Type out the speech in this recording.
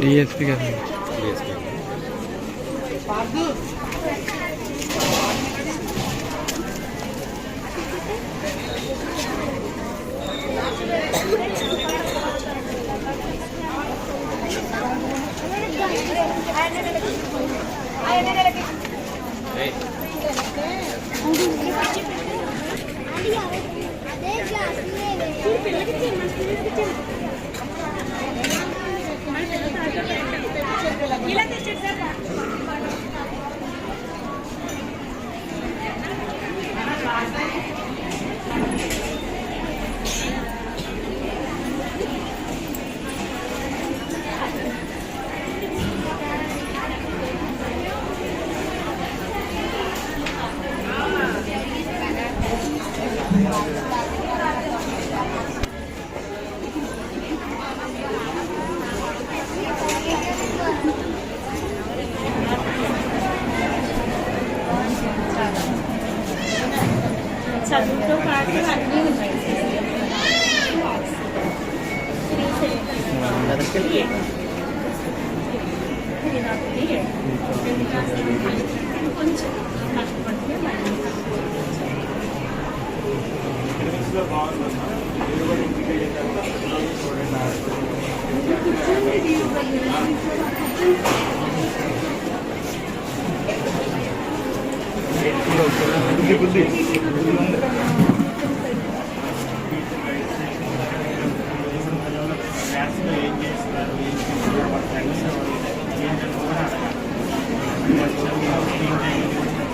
DSP का DSP Hey. Mira que se. చదువుతో పాటు అన్నీ ఉన్నాయి కొంచెం కష్టపడితే మళ్ళీ Thank you.